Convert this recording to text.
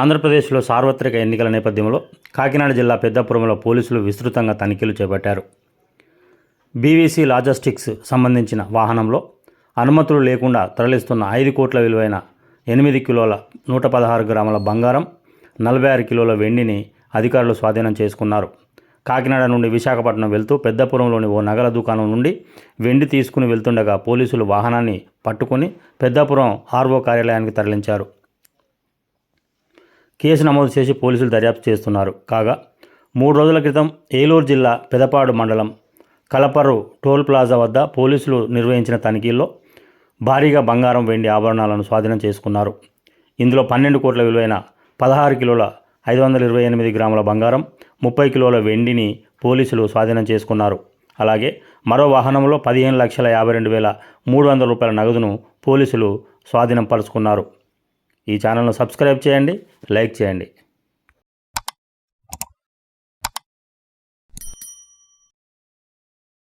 ఆంధ్రప్రదేశ్లో సార్వత్రిక ఎన్నికల నేపథ్యంలో కాకినాడ జిల్లా పెద్దపురంలో పోలీసులు విస్తృతంగా తనిఖీలు చేపట్టారు. బీవీసీ లాజిస్టిక్స్ సంబంధించిన వాహనంలో అనుమతులు లేకుండా తరలిస్తున్న ఐదు కోట్ల విలువైన ఎనిమిది కిలోల నూట పదహారు గ్రాముల బంగారం నలభై ఆరు కిలోల వెండిని అధికారులు స్వాధీనం చేసుకున్నారు. కాకినాడ నుండి విశాఖపట్నం వెళ్తూ పెద్దపురంలోని ఓ నగల దుకాణం నుండి వెండి తీసుకుని వెళ్తుండగా పోలీసులు వాహనాన్ని పట్టుకొని పెద్దపురం ఆర్వో కార్యాలయానికి తరలించారు. కేసు నమోదు చేసి పోలీసులు దర్యాప్తు చేస్తున్నారు. కాగా మూడు రోజుల క్రితం ఏలూరు జిల్లా పెదపాడు మండలం కలపరు టోల్ ప్లాజా వద్ద పోలీసులు నిర్వహించిన తనిఖీల్లో భారీగా బంగారం వెండి ఆభరణాలను స్వాధీనం చేసుకున్నారు. ఇందులో పన్నెండు కోట్ల విలువైన పదహారు కిలోల ఐదు వందల ఇరవై ఎనిమిది గ్రాముల బంగారం ముప్పై కిలోల వెండిని పోలీసులు స్వాధీనం చేసుకున్నారు. అలాగే మరో వాహనంలో పదిహేను లక్షల యాభై రెండు వేల మూడు వందల రూపాయల నగదును పోలీసులు స్వాధీనం పరుచుకున్నారు. ఈ ఛానల్ను సబ్స్క్రైబ్ చేయండి లైక్ చేయండి.